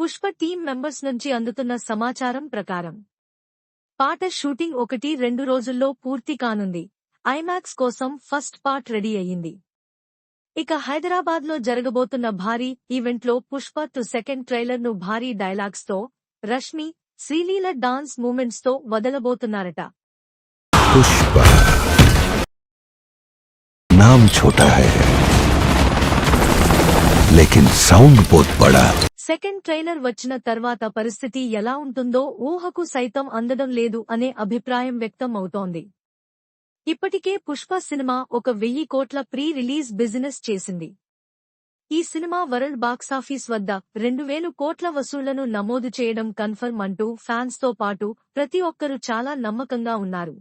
Pushpa team members నుంచి అందుతున్న సమాచారం ప్రకారం పాట షూటింగ్ ఒకటి రెండు రోజుల్లో పూర్తి కానుంది. ఐమాక్స్ కోసం ఫస్ట్ పార్ట్ రెడీ అయ్యింది. ఇక హైదరాబాద్లో జరగబోతున్న భారీ ఈవెంట్లో పుష్ప టు సెకండ్ ట్రైలర్ను భారీ డైలాగ్స్తో రష్మి శ్రీలీల డాన్స్ మూమెంట్స్తో వదలబోతున్నారట. నామ్ ఛోటా హై. లేకిన్ సౌండ్ బోత్ బడా. సెకండ్ ట్రైలర్ వచ్చిన తర్వాత పరిస్థితి ఎలా ఉంటుందో ఊహకు సైతం అందడం లేదు అనే అభిప్రాయం వ్యక్తం అవుతోంది. ఇప్పటికే పుష్ప సినిమా ఒక వెయ్యి కోట్ల ప్రీ రిలీజ్ బిజినెస్ చేసింది. ఈ సినిమా వరల్డ్ బాక్సాఫీస్ వద్ద రెండు వేలు కోట్ల వసూళ్ళను నమోదు చేయడం కన్ఫర్మ్ అంటూ ఫ్యాన్స్తో పాటు ప్రతి ఒక్కరూ చాలా నమ్మకంగా ఉన్నారు.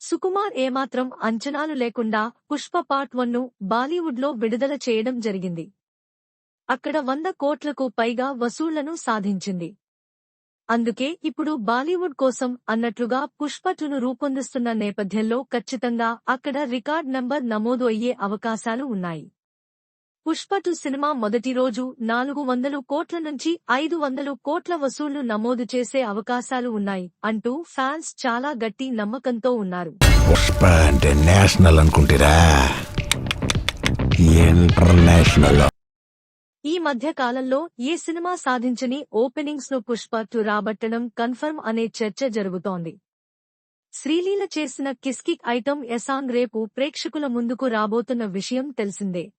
సుకుమార్ ఏమాత్రం అంచనాలు లేకుండా పుష్ప పార్ట్ వన్ను బాలీవుడ్లో విడుదల చేయడం జరిగింది. అక్కడ వంద కోట్లకు పైగా వసూళ్ళను సాధించింది. అందుకే ఇప్పుడు బాలీవుడ్ కోసం అన్నట్లుగా పుష్పటును రూపొందిస్తున్న నేపథ్యంలో ఖచ్చితంగా అక్కడ రికార్డ్ నంబర్ నమోదు అయ్యే అవకాశాలు ఉన్నాయి. పుష్పటు సినిమా మొదటి రోజు నాలుగు వందలు కోట్ల నుంచి ఐదు వందలు కోట్ల వసూళ్ళు నమోదు చేసే అవకాశాలు ఉన్నాయి అంటూ ఫ్యాన్స్ చాలా గట్టి నమ్మకంతో ఉన్నారు. పుష్ప అంటే నేషనల్ అనుకుంటారా. ఇంటర్నేషనల్. ఈ మధ్య కాలంలో ఏ సినిమా సాధించని ఓపెనింగ్స్ను పుష్ప టు రాబట్టడం కన్ఫర్మ్ అనే చర్చ జరుగుతోంది. శ్రీలీల చేసిన కిస్కిక్ ఐటమ్ ఎసాంగ్ రేపు ప్రేక్షకుల ముందుకు రాబోతున్న విషయం తెలిసిందే.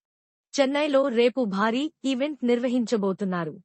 చెన్నైలో రేపు భారీ ఈవెంట్ నిర్వహించబోతున్నారు.